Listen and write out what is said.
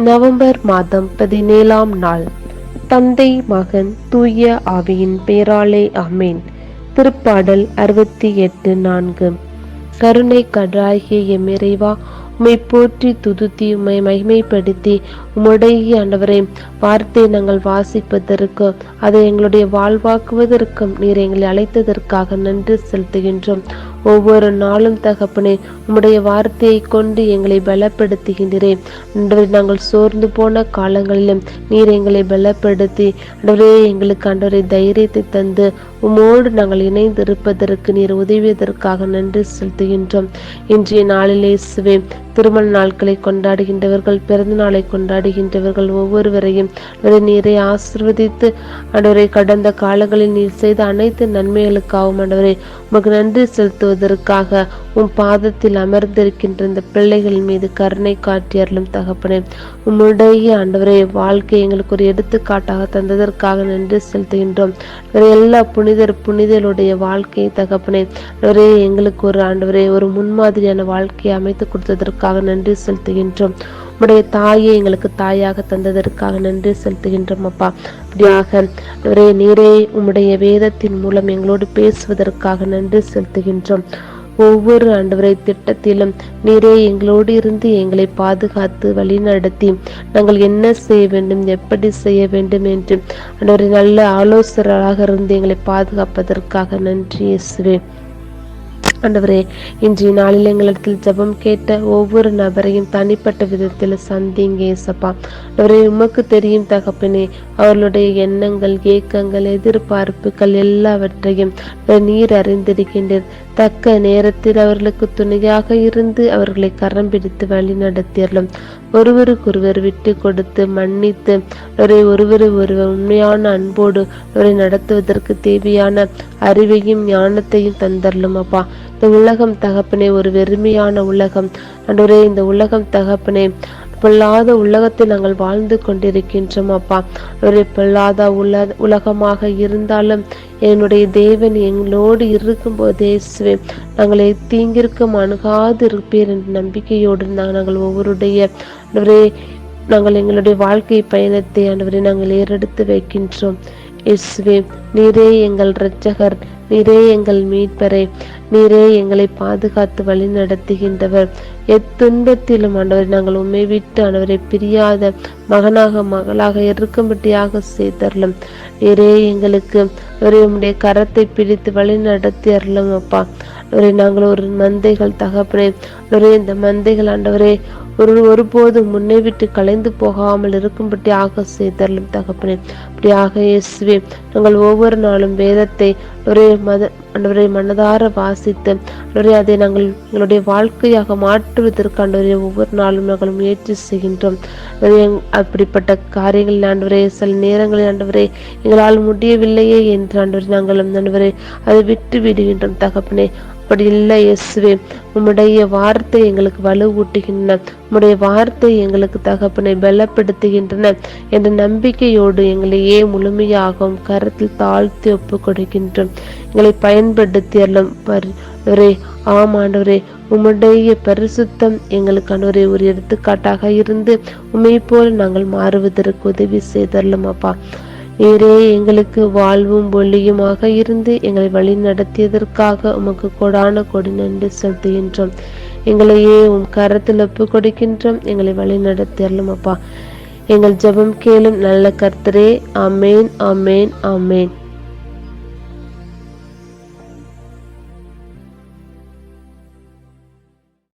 November மாதம் பதினேழாம் நாள். தந்தை மகன் தூய ஆவியின் பேராலே அமேன் திருப்பாடல் அறுபத்தி எட்டு நான்கு. கருணை கடாகிய எம் இறைவா உம்மை போற்றி துதுத்தி உம்மை மகிமைப்படுத்தி உம்முடைய ஆண்டவரை வார்த்தை நாங்கள் வாசிப்பதற்கு அதை எங்களுடைய வாழ்வாக்குவதற்கும் நீர் எங்களை அழைத்ததற்காக நன்றி செலுத்துகின்றோம். ஒவ்வொரு நாளும் தகப்பனே உம்முடைய வார்த்தையை கொண்டு எங்களை பலப்படுத்துகின்றேன் அன்றவரை நாங்கள் சோர்ந்து போன காலங்களிலும் நீர் எங்களை பலப்படுத்தி அன்றவரே எங்களுக்கு அன்றவரை தைரியத்தை தந்து உம்மோடு நாங்கள் இணைந்து இருப்பதற்கு நீர் உதவியதற்காக நன்றி செலுத்துகின்றோம். இன்றைய நாளிலே சுவே திருமண நாட்களை கொண்டாடுகின்றவர்கள் பிறந்த நாளை கொண்டாடுகின்றவர்கள் ஒவ்வொருவரையும் நீரை ஆசிர்வதித்து அன்றவரை கடந்த காலங்களில் நீர் செய்த அனைத்து நன்மைகளுக்காகவும் ஆண்டவரே உமக்கு நன்றி செலுத்துவதற்காக உம் பாதத்தில் அமர்ந்திருக்கின்ற இந்த பிள்ளைகள் மீது கருணை காட்டியர்களும் தகப்பனே. உம்முடைய ஆண்டவரே வாழ்க்கை எங்களுக்கு ஒரு எடுத்துக்காட்டாக தந்ததற்காக நன்றி செலுத்துகின்றோம். எல்லா புனிதர் புனிதருடைய வாழ்க்கையை தகப்பனே ஆண்டவரே எங்களுக்கு ஒரு ஆண்டவரே ஒரு முன்மாதிரியான வாழ்க்கையை அமைத்து கொடுத்ததற்காக நன்றி செலுத்துகின்றோம். உம்முடைய தாயை எங்களுக்கு தாயாக தந்ததற்காக நன்றி செலுத்துகின்றோம் அப்பா. அப்படியாக ஒரே நீரே உம்முடைய வேதத்தின் மூலம் எங்களோடு பேசுவதற்காக நன்றி செலுத்துகின்றோம். ஒவ்வொரு ஆண்டவரை திட்டத்திலும் நீரே எங்களோடு இருந்து எங்களை பாதுகாத்து வழிநடத்தி நாங்கள் என்ன செய்ய வேண்டும் எப்படி செய்ய வேண்டும் என்று ஆண்டவரை நல்ல ஆலோசகராக இருந்து எங்களை பாதுகாப்பதற்காக நன்றி இயேசுவே. ஆண்டவரே இன்றைய நாளில் எங்களிடத்தில் ஜபம் கேட்ட ஒவ்வொரு நபரையும் தனிப்பட்ட விதத்தில் சந்திங்க ஏசப்பா. ஆண்டவரே உமக்கு தெரியும் தகப்பனே அவர்களுடைய எண்ணங்கள் ஏக்கங்கள் எதிர்பார்ப்புகள் எல்லாவற்றையும் நீர் அறிந்திருக்கின்றீர். தக்க நேரத்தில் அவர்களுக்கு துணையாக இருந்து அவர்களை கரம் பிடித்து வழி நடத்தியர்களும் ஒருவருக்கொருவர் விட்டு கொடுத்து மன்னித்து அவரை ஒருவரை ஒருவர் உண்மையான அன்போடு அவரை நடத்துவதற்கு தேவையான அறிவையும் ஞானத்தையும் தந்தரலும் அப்பா. இந்த உலகம் தகப்பனே ஒரு வெறுமையான உலகம். அன்றொரே இந்த உலகம் தகப்பனே பொல்லாத உலகத்தில் நாங்கள் வாழ்ந்து கொண்டிருக்கின்றோம் அப்பா. ஒரு பொல்லாத உல உலகமாக இருந்தாலும் என்னுடைய தேவன் எங்களோடு இருக்கும்போது இயேசுவே நாங்கள் தீங்கிற்கும் அணுகாது இருப்பீர் என்ற நம்பிக்கையோடு நாங்கள் ஒவ்வொருடைய நாங்கள் எங்களுடைய வாழ்க்கை பயணத்தை ஆண்டவரை நாங்கள் ஏறெடுத்து வைக்கின்றோம். இயேசுவே நீரே எங்கள் இரட்சகர் நீரே எங்கள் மீட்பரே நீரே எங்களை பாதுகாத்து வழி நடத்துகின்றவர். எத்துன்பத்திலும் ஆண்டவரை நாங்கள் உண்மை விட்டு ஆண்டவரை பிரியாத மகனாக மகளாக இருக்கும்படியாக செய்தரலும் நீரே எங்களுக்கு ஒரே உம்முடைய கரத்தை பிடித்து வழி நடத்தி அருளும் அப்பா. ஒரே நாங்கள் ஒரு மந்தைகள் தகப்பனே ஒரே இந்த மந்தைகள் ஆண்டவரே பொருள் ஒருபோதும் முன்னே விட்டு கலைந்து போகாமல் இருக்கும்படி ஆக செய்தரலும் தகப்பனே. அப்படியாக இயேசுவே நாங்கள் ஒவ்வொரு நாளும் வேதத்தை ஒரே மத ஆண்டவரை மனதார வாசித்து ஆண்டவரே அதை நாங்கள் எங்களுடைய வாழ்க்கையாக மாற்றுவதற்கு ஆண்டவரே ஒவ்வொரு நாளும் நாங்கள் முயற்சி செய்கின்றோம். அப்படிப்பட்ட காரியங்களில் ஆண்டவரே சில நேரங்களில் ஆண்டவரே எங்களால் முடியவில்லையே என்று ஆண்டவரே நாங்கள் ஆண்டவரே அதை விட்டு விடுகின்றோம் தகப்பனே. அப்படி இல்லை இயேசுவே. உம்முடைய வார்த்தை எங்களுக்கு வலுவூட்டுகின்றன. உம்முடைய வார்த்தை எங்களுக்கு தகப்பனை பலப்படுத்துகின்றன. என்ற நம்பிக்கையோடு எங்களையே முழுமையாகவும் கருத்தில் தாழ்த்தி ஒப்பு கொடுக்கின்றோம். எங்களை பயன்படுத்தி எல்லாம் பரி ஆமாண்டவரே உம்முடைய பரிசுத்தம் எங்களுக்கு அனுவரே ஒரு எடுத்துக்காட்டாக இருந்து உண்மை போல் நாங்கள் மாறுவதற்கு உதவி செய்தரலும் அப்பா. நீரே எங்களுக்கு வாழ்வும் ஒளியுமாக இருந்து எங்களை வழி நடத்தியதற்காக உமக்கு கொடான கொடி நன்றி செலுத்துகின்றோம். எங்களையே உம் கரத்தில் ஒப்பு கொடுக்கின்றோம் எங்களை வழி நடத்தியறலும் அப்பா. எங்கள் ஜெபம் கேளும் நல்ல கர்த்தரே. அமேன் அமேன் அமேன்